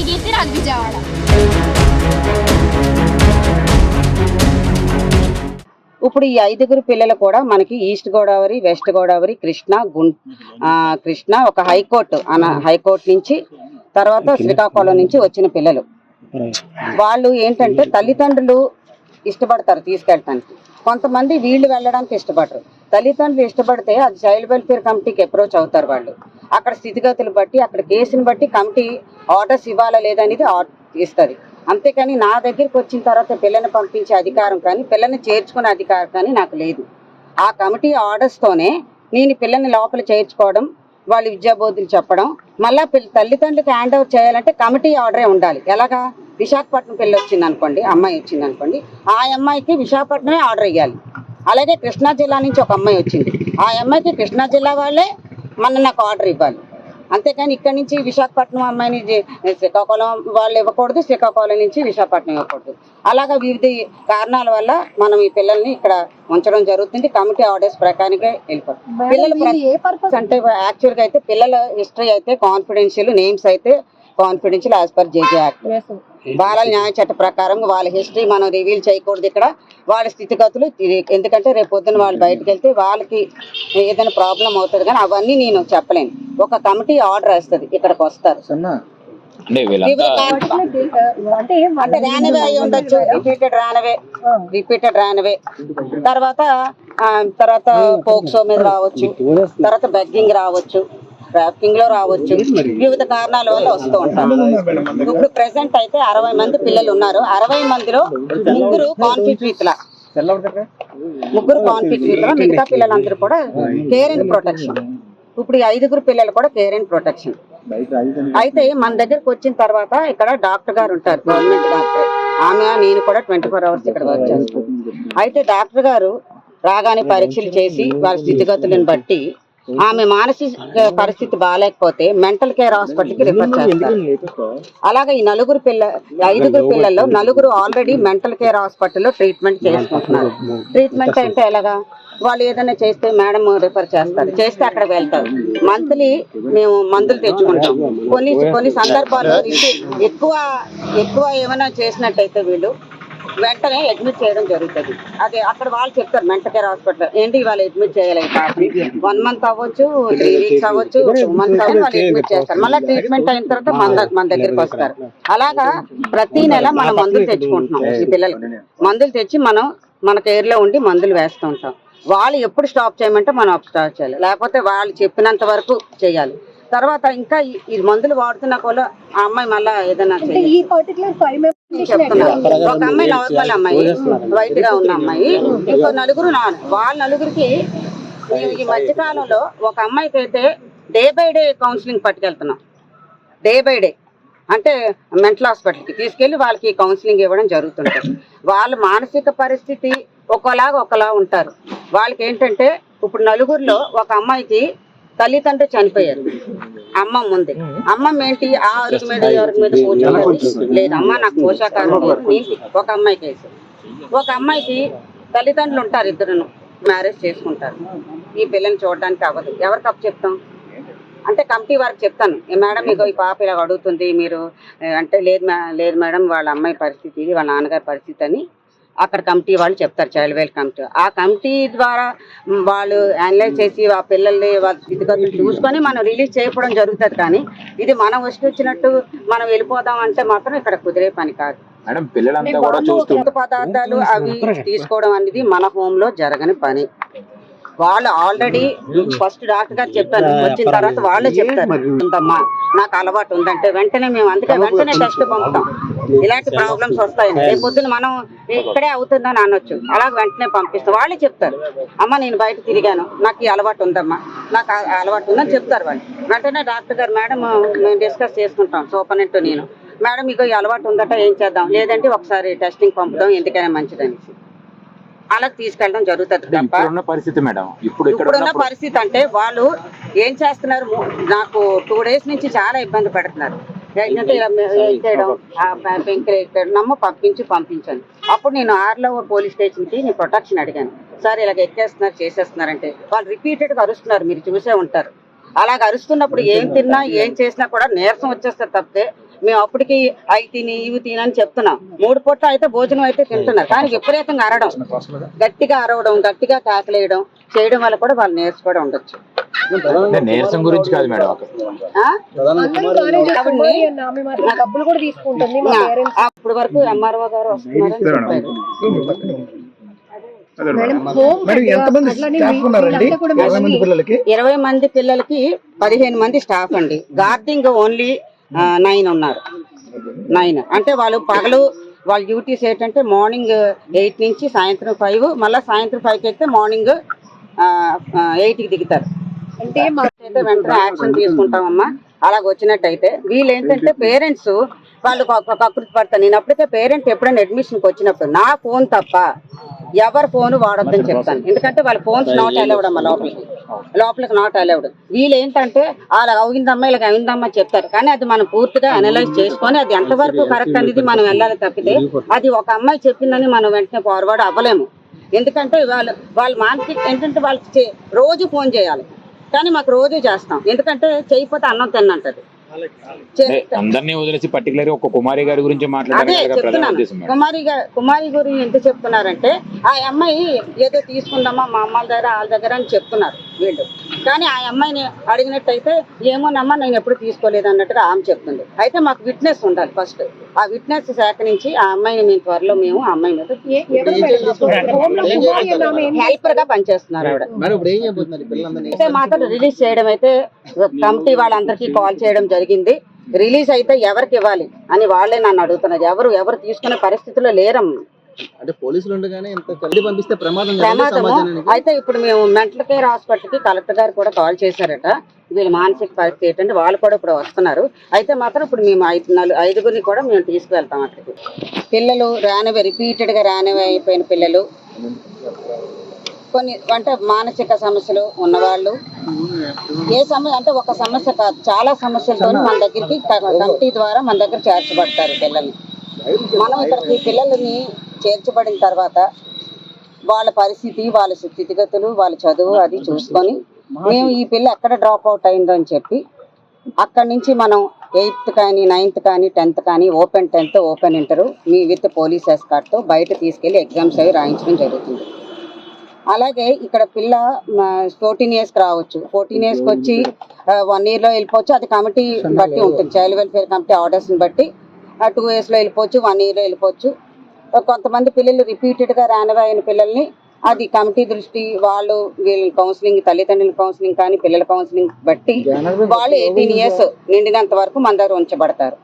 గీతి నాకు విజయవాడ ఇప్పుడు ఈ ఐదుగురు పిల్లలు కూడా మనకి ఈస్ట్ గోదావరి వెస్ట్ గోదావరి కృష్ణ గుం ఆ, కృష్ణ ఒక హైకోర్టు అన హైకోర్టు నుంచి తర్వాత శ్రీకాకుళం నుంచి వచ్చిన పిల్లలు. వాళ్ళు ఏంటంటే తల్లిదండ్రులు ఇష్టపడతారు తీసుకెళ్ళటానికి. కొంతమంది వీళ్ళు వెళ్ళడానికి ఇష్టపడరు. తల్లిదండ్రులు ఇష్టపడితే అది చైల్డ్ వెల్ఫేర్ కమిటీకి అప్రోచ్ అవుతారు వాళ్ళు. అక్కడ స్థితిగతులు బట్టి అక్కడ కేసుని బట్టి కమిటీ ఆర్డర్స్ ఇవ్వాలా లేదనేది ఇస్తుంది అంతేకాని నా దగ్గరికి వచ్చిన తర్వాత పిల్లని పంపించే అధికారం కానీ పిల్లని చేర్చుకునే అధికారం కానీ నాకు లేదు. ఆ కమిటీ ఆర్డర్స్తోనే నేను పిల్లని లోపల చేర్చుకోవడం వాళ్ళ విద్యాబోధులు చెప్పడం మళ్ళా పిల్ల తల్లిదండ్రులకు హ్యాండ్ ఓవర్ చేయాలంటే కమిటీ ఆర్డరే ఉండాలి. ఎలాగా? విశాఖపట్నం పిల్ల వచ్చింది అనుకోండి అమ్మాయి వచ్చింది అనుకోండి ఆ అమ్మాయికి విశాఖపట్నమే ఆర్డర్ ఇవ్వాలి అలాగే కృష్ణా జిల్లా నుంచి ఒక అమ్మాయి వచ్చింది. ఆ అమ్మాయికి కృష్ణా జిల్లా వాళ్ళే మన నాకు ఆర్డర్ ఇవ్వాలి. అంతేకాని ఇక్కడి నుంచి విశాఖపట్నం అమ్మాయిని శ్రీకాకుళం వాళ్ళు ఇవ్వకూడదు శ్రీకాకుళం నుంచి విశాఖపట్నం ఇవ్వకూడదు. అలాగా వివిధ కారణాల వల్ల మనం ఈ పిల్లల్ని ఇక్కడ ఉంచడం జరుగుతుంది. కమిటీ ఆర్డర్స్ ప్రకారంగా వెళ్ళిపోతాం. పిల్లలు అంటే యాక్చువల్గా అయితే పిల్లల హిస్టరీ అయితే కాన్ఫిడెన్షియల్ నేమ్స్ అయితే confidential as per JJ act బాలల న్యాయ చట్ట ప్రకారం వాళ్ళ హిస్టరీ మనం రివీల్ చేయకూడదు ఇక్కడ. వాళ్ళ స్థితిగతులు ఎందుకంటే రేపు పొద్దున వాళ్ళు బయటకు వెళ్తే వాళ్ళకి ఏదైనా ప్రాబ్లం అవుతుంది కానీ అవన్నీ నేను చెప్పలేను. ఒక కమిటీ ఆర్డర్ వేస్తుంది ఇక్కడికి వస్తారు. అంటే రానవే అయి ఉండొచ్చు. Repeated runaway. Repeated runaway. తర్వాత ఆ, తర్వాత పోక్సో మీద రావచ్చు. తర్వాత బెగ్గింగ్ రావచ్చు. ట్రాఫికింగ్లో రావచ్చు. వివిధ కారణాల వల్ల వస్తూ ఉంటారు ఇప్పుడు ప్రెసెంట్ అయితే అరవై మంది పిల్లలు ఉన్నారు. అరవై మందిలో ముగ్గురు కాన్ఫ్లిక్ట్ రీత్ల ముగ్గురు కాన్ఫ్లిక్ట్ రీత్ల మిగతా పిల్లలందరూ కూడా కేర్ అండ్ ప్రొటెక్షన్ ఇప్పుడు ఈ ఐదుగురు పిల్లలు కూడా కేర్ అండ్ ప్రొటెక్షన్ అయితే మన దగ్గరకు వచ్చిన తర్వాత ఇక్కడ డాక్టర్ గారు ఉంటారు. Government doctor. ఆమె నేను కూడా ట్వంటీ ఫోర్ అవర్స్ ఇక్కడ వర్క్ చేస్తాను అయితే డాక్టర్ గారు రాగానే పరీక్షలు చేసి వారి స్థితిగతులను బట్టి ఆమె మానసిక పరిస్థితి బాగాలేకపోతే మెంటల్ కేర్ హాస్పిటల్కి రిఫర్ చేస్తారు. అలాగే ఈ నలుగురు పిల్ల ఐదుగురు పిల్లల్లో నలుగురు ఆల్రెడీ మెంటల్ కేర్ హాస్పిటల్లో ట్రీట్మెంట్ చేసుకుంటున్నారు ట్రీట్మెంట్ అంటే ఎలాగా? వాళ్ళు ఏదైనా చేస్తే మేడం రిఫర్ చేస్తారు. చేస్తే అక్కడ వెళ్తారు. మంత్లీ మేము మందులు తెచ్చుకుంటాం. కొన్ని కొన్ని సందర్భాల్లో ఎక్కువ ఎక్కువ ఏమైనా చేసినట్టయితే వీళ్ళు వెంటనే అడ్మిట్ చేయడం జరుగుతుంది. అదే అక్కడ వాళ్ళు చెప్తారు మెంటల్ కేర్ హాస్పిటల్. ఏంటి ఇవాళ అడ్మిట్ చేయాలి వన్ మంత్ అవ్వచ్చు త్రీ వీక్స్ అవ్వచ్చు టూ మంత్స్ అవ్వచ్చు వాళ్ళు అడ్మిట్ చేస్తారు. మళ్ళీ ట్రీట్మెంట్ అయిన తర్వాత మన మన దగ్గరికి వస్తారు. అలాగా ప్రతి నెల మనం మందులు తెచ్చుకుంటున్నాం ఈ పిల్లలకి. మందులు తెచ్చి మనం మన కేర్లో ఉండి మందులు వేస్తూ ఉంటాం. వాళ్ళు ఎప్పుడు స్టాప్ చేయమంటే మనం స్టాప్ చేయాలి. లేకపోతే వాళ్ళు చెప్పినంత వరకు చేయాలి. తర్వాత ఇంకా ఈ- మందులు వాడుతున్న కూడా ఆ అమ్మాయి మళ్ళా ఏదైనా చేయాలి ఈ పర్టికులర్ ఫైవ్ మెంబర్స్ చెప్తున్నారు ఒక అమ్మాయి నార్మల్ అమ్మాయి వైట్గా ఉన్న అమ్మాయి. ఇంకో నలుగురు నాన్ వాళ్ళ నలుగురికి ఈ- ఈ మధ్య కాలంలో ఒక అమ్మాయికి అయితే day by day counselling పట్టుకెళ్తున్నాం. Day by day. అంటే మెంటల్ హాస్పిటల్కి తీసుకెళ్ళి వాళ్ళకి కౌన్సిలింగ్ ఇవ్వడం జరుగుతుంటుంది. వాళ్ళ మానసిక పరిస్థితి ఒకలాగా ఒకలా ఉంటారు. వాళ్ళకి ఏంటంటే ఇప్పుడు నలుగురిలో ఒక అమ్మాయికి తల్లిదండ్రులు చనిపోయారు. అమ్మ ముందే. అమ్మమ్మ ఏంటి? ఆ అరుగు మీద ఈ అరుగు మీద కూర్చోలేదు లేదు అమ్మ నాకు పోషాకారం లేదు. ఒక అమ్మాయి కేసు ఒక అమ్మాయికి తల్లిదండ్రులు ఉంటారు ఇద్దరును. మ్యారేజ్ చేసుకుంటారు. ఈ పిల్లని చూడడానికి అవ్వదు. ఎవరికి అప్పు చెప్తాం? అంటే కమిటీ వారికి చెప్తాను. "ఏ మేడం ఇగో ఈ పాప ఇలా అడుగుతుంది మీరు అంటే లేదు లేదు మేడం వాళ్ళ అమ్మాయి పరిస్థితి ఇది వాళ్ళ నాన్నగారి పరిస్థితి అని అక్కడ కమిటీ వాళ్ళు చెప్తారు చైల్డ్ వెల్ కమిటీ. ఆ కమిటీ ద్వారా వాళ్ళు అనలైజ్ చేసి ఆ పిల్లల్ని వాళ్ళ స్థితిగతులు చూసుకొని మనం రిలీజ్ చేయకపోవడం జరుగుతుంది కానీ ఇది మనం వచ్చి వచ్చినట్టు మనం వెళ్ళిపోదాం అంటే మాత్రం ఇక్కడ కుదిరే పని కాదు. మేడం పిల్లలంతా కూడా చూస్తూ పదార్థాలు అవి తీసుకోవడం అనేది మన హోమ్లో జరగని పని. వాళ్ళు ఆల్రెడీ ఫస్ట్ డాక్టర్ గారు చెప్పారు వచ్చిన తర్వాత వాళ్ళే చెప్తారు. ఉందమ్మా నాకు అలవాటు ఉందంటే వెంటనే మేము అందుకే వెంటనే టెస్ట్ పంపుతాం. ఇలాంటి ప్రాబ్లమ్స్ వస్తాయని రేపు పొద్దున మనం ఇక్కడే అవుతుందని అనొచ్చు. అలా వెంటనే పంపిస్తాం వాళ్ళే చెప్తారు. అమ్మ నేను బయట తిరిగాను. నాకు ఈ అలవాటు ఉందమ్మా. నాకు అలవాటు ఉందని చెప్తారు వాళ్ళు. వెంటనే డాక్టర్ గారు మేడం మేము డిస్కస్ చేసుకుంటాం. సూపరింటెండెంట్ నేను. మేడం ఇక ఈ అలవాటు ఉందట ఏం చేద్దాం? లేదంటే ఒకసారి టెస్టింగ్ పంపుదాం. ఎందుకైనా మంచిదనేసి అలా తీసుకెళ్ళడం జరుగుతుంది తప్ప ఇప్పుడున్న పరిస్థితి మేడం. ఇప్పుడు ఇప్పుడున్న పరిస్థితి అంటే వాళ్ళు ఏం చేస్తున్నారు? నాకు టూ డేస్ నుంచి చాలా ఇబ్బంది పడుతున్నారు. చేయడం నమ్మ పంపించి పంపించాను అప్పుడు నేను ఆర్లో పోలీస్ స్టేషన్కి నేను ప్రొటెక్షన్ అడిగాను. సార్ ఇలాగ ఎక్కేస్తున్నారు చేసేస్తున్నారంటే వాళ్ళు రిపీటెడ్గా అరుస్తున్నారు మీరు చూసే ఉంటారు. అలాగ అరుస్తున్నప్పుడు ఏం తిన్నా ఏం చేసినా కూడా నీరసం వచ్చేస్తారు తప్పితే మేము అప్పటికి అవి తిని ఇవి తిని అని చెప్తున్నాం. మూడు పూట అయితే భోజనం అయితే తింటున్నారు. కానీ విపరీతంగా అరవడం గట్టిగా అరవడం గట్టిగా కేకలేయడం చేయడం వల్ల కూడా వాళ్ళు నేర్చుకోవడం ఉండొచ్చు. నీరసం గురించి కాదు మేడం డబ్బులు కూడా తీసుకుంటుంది అప్పటి వరకు ఎంఆర్ఓ గారు ఇరవై మంది పిల్లలకి? ఇరవై మంది పిల్లలకి పదిహేను మంది స్టాఫ్ అండి. గార్డింగ్ ఓన్లీ నైన్ ఉన్నారు. నైన్. అంటే వాళ్ళు పగలు వాళ్ళ డ్యూటీస్ ఏంటంటే మార్నింగ్ ఎయిట్ నుంచి సాయంత్రం ఫైవ్ మళ్ళీ సాయంత్రం ఫైవ్కి అయితే మార్నింగ్ ఎయిట్కి దిగుతారు. అంటే మా అయితే వెంటనే యాక్షన్ తీసుకుంటామమ్మా. అలాగ వచ్చినట్టయితే. వీళ్ళు ఏంటంటే పేరెంట్స్ వాళ్ళు కకృతి పడతారు. నేను అప్పటికే పేరెంట్ ఎప్పుడైనా అడ్మిషన్కి వచ్చినప్పుడు నా ఫోన్ తప్ప ఎవరి ఫోన్ వాడొద్దని చెప్తాను. ఎందుకంటే వాళ్ళ ఫోన్స్ నాట్ అలౌడ్ అమ్మా లోపలికి లోపలికి నాట్ అలౌడ్ వీళ్ళు ఏంటంటే అలా అవిందమ్మా ఇలా అవిందమ్మా చెప్తారు. కానీ అది మనం పూర్తిగా అనలైజ్ చేసుకొని అది ఎంతవరకు కరెక్ట్ అనేది మనం వెళ్ళాలి తప్పితే అది ఒక అమ్మాయి చెప్పిందని మనం వెంటనే ఫార్వర్డ్ అవ్వలేము. ఎందుకంటే వాళ్ళు వాళ్ళు మానసిక ఏంటంటే వాళ్ళకి రోజు ఫోన్ చేయాలి. కానీ మాకు రోజు చేస్తాం. ఎందుకంటే చేయకపోతే అన్నం తిన్నంటది. అందరినీ వదిలేసి పర్టికులర్ ఒక కుమారి గారి గురించి మాట్లాడారు కుమారి కుమారి గురించి ఎంత చెప్తున్నారంటే ఆ అమ్మాయి ఏదో తీసుకుందామా మా అమ్మాల దగ్గర వాళ్ళ దగ్గర అని చెప్తున్నారు. వీళ్ళు కానీ ఆ అమ్మాయిని అడిగినట్టయితే ఏమోనమ్మా నేను ఎప్పుడు తీసుకోలేదు అన్నట్టుగా ఆమె చెప్తుంది. అయితే మాకు విట్నెస్ ఉండాలి ఫస్ట్. ఆ విట్నెస్ సేకరించి ఆ అమ్మాయిని మేము త్వరలో మేము ఆ అమ్మాయి మీద ఏ- ఎవరు మేడం హోమ్లో కుమారి అన్న ఆమె ఏం హెల్పర్గా పనిచేస్తున్నారు ఆవిడ అయితే మాత్రం రిలీజ్ చేయడం అయితే కమిటీ వాళ్ళందరికీ కాల్ చేయడం జరిగింది. రిలీజ్ అయితే ఎవరికి ఇవ్వాలి అని వాళ్ళే నన్ను అడుగుతున్నారు. ఎవరు ఎవరు తీసుకునే పరిస్థితిలో లేరమ్మ. అంటే పోలీసులు ఉండగానే ఎంత కలిసి పంపిస్తే ప్రమాదం ప్రమాదము? సమాజానికి? అయితే ఇప్పుడు మేము మెంటల్ కేర్ హాస్పిటల్కి కలెక్టర్ గారు కూడా కాల్ చేశారట. వీళ్ళ మానసిక పరిస్థితి ఏంటంటే వాళ్ళు కూడా ఇప్పుడు వస్తున్నారు. అయితే మాత్రం ఇప్పుడు మేము ఐదు నలు ఐదుగురిని కూడా మేము తీసుకువెళ్తాం అక్కడికి. పిల్లలు రానివే రిపీటెడ్గా రానివే అయిపోయిన పిల్లలు. కొన్ని అంటే మానసిక సమస్యలు ఉన్నవాళ్ళు. ఏ సమస్య అంటే ఒక సమస్య కాదు చాలా సమస్యలతో మన దగ్గరికి కమిటీ ద్వారా మన దగ్గర చేర్చబడతారు పిల్లల్ని. మనం ఇక్కడికి పిల్లలని చేర్చబడిన తర్వాత వాళ్ళ పరిస్థితి వాళ్ళ స్థితిగతులు వాళ్ళ చదువు అది చూసుకొని మేము ఈ పిల్ల ఎక్కడ డ్రాప్ అవుట్ అయిందో అని చెప్పి అక్కడి నుంచి మనం ఎయిత్ కానీ నైన్త్ కానీ టెన్త్ కానీ ఓపెన్ టెన్త్ ఓపెన్ ఇంటర్ మీ విత్ పోలీస్ ఎస్కార్ట్తో బయట తీసుకెళ్ళి ఎగ్జామ్స్ అవి రాయించడం జరుగుతుంది. అలాగే ఇక్కడ పిల్ల ఫోర్టీన్ ఇయర్స్కి రావచ్చు. ఫోర్టీన్ ఇయర్స్కి వచ్చి వన్ ఇయర్లో వెళ్ళిపోవచ్చు. అది కమిటీ బట్టి ఉంటుంది. చైల్డ్ వెల్ఫేర్ కమిటీ ఆర్డర్స్ని బట్టి టూ ఇయర్స్లో వెళ్ళిపోవచ్చు వన్ ఇయర్లో వెళ్ళిపోవచ్చు. కొంతమంది పిల్లలు రిపీటెడ్గా రానివే అయిన పిల్లల్ని అది కమిటీ దృష్టి వాళ్ళు వీళ్ళ కౌన్సిలింగ్ తల్లిదండ్రుల కౌన్సిలింగ్ కానీ పిల్లల కౌన్సిలింగ్ బట్టి వాళ్ళు ఎయిటీన్ ఇయర్స్ నిండినంత వరకు మన దగ్గర ఉంచబడతారు.